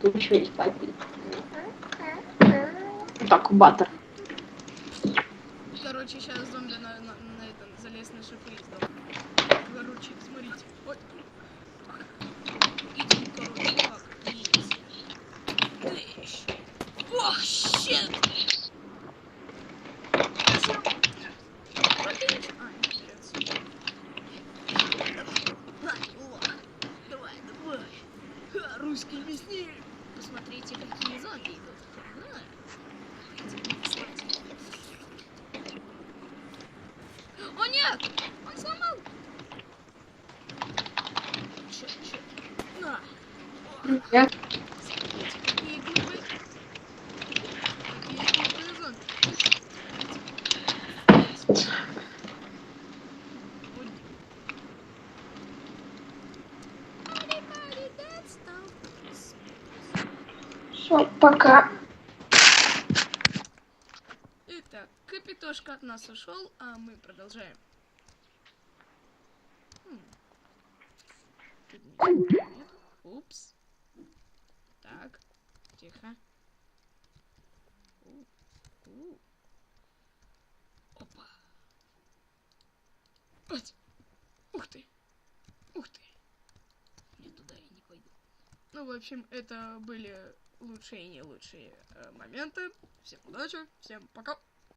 Тут еще есть папин. Так, баттер. Короче, сейчас зомби на, на, на это залез на шипы и сдал. Короче, смотрите. Ой. Иди, короче, как есть. Ох, щет! Русский мясник. Посмотрите, какие зомби идут. Ага. Давайте, посмотрите. О нет! Он сломал! Чё, чё? На! Я Смотрите, какие глупые... Какие глупые зомби. Ой. Party, that's now. Все, пока. Итак, Капитошка от нас ушел, а мы продолжаем. Хм. Упс. Так, тихо. Опа. Ать. Ух ты. Ух ты. Я туда и не пойду. Ну, в общем, это были лучшие и не лучшие э, моменты. Всем удачи, всем пока.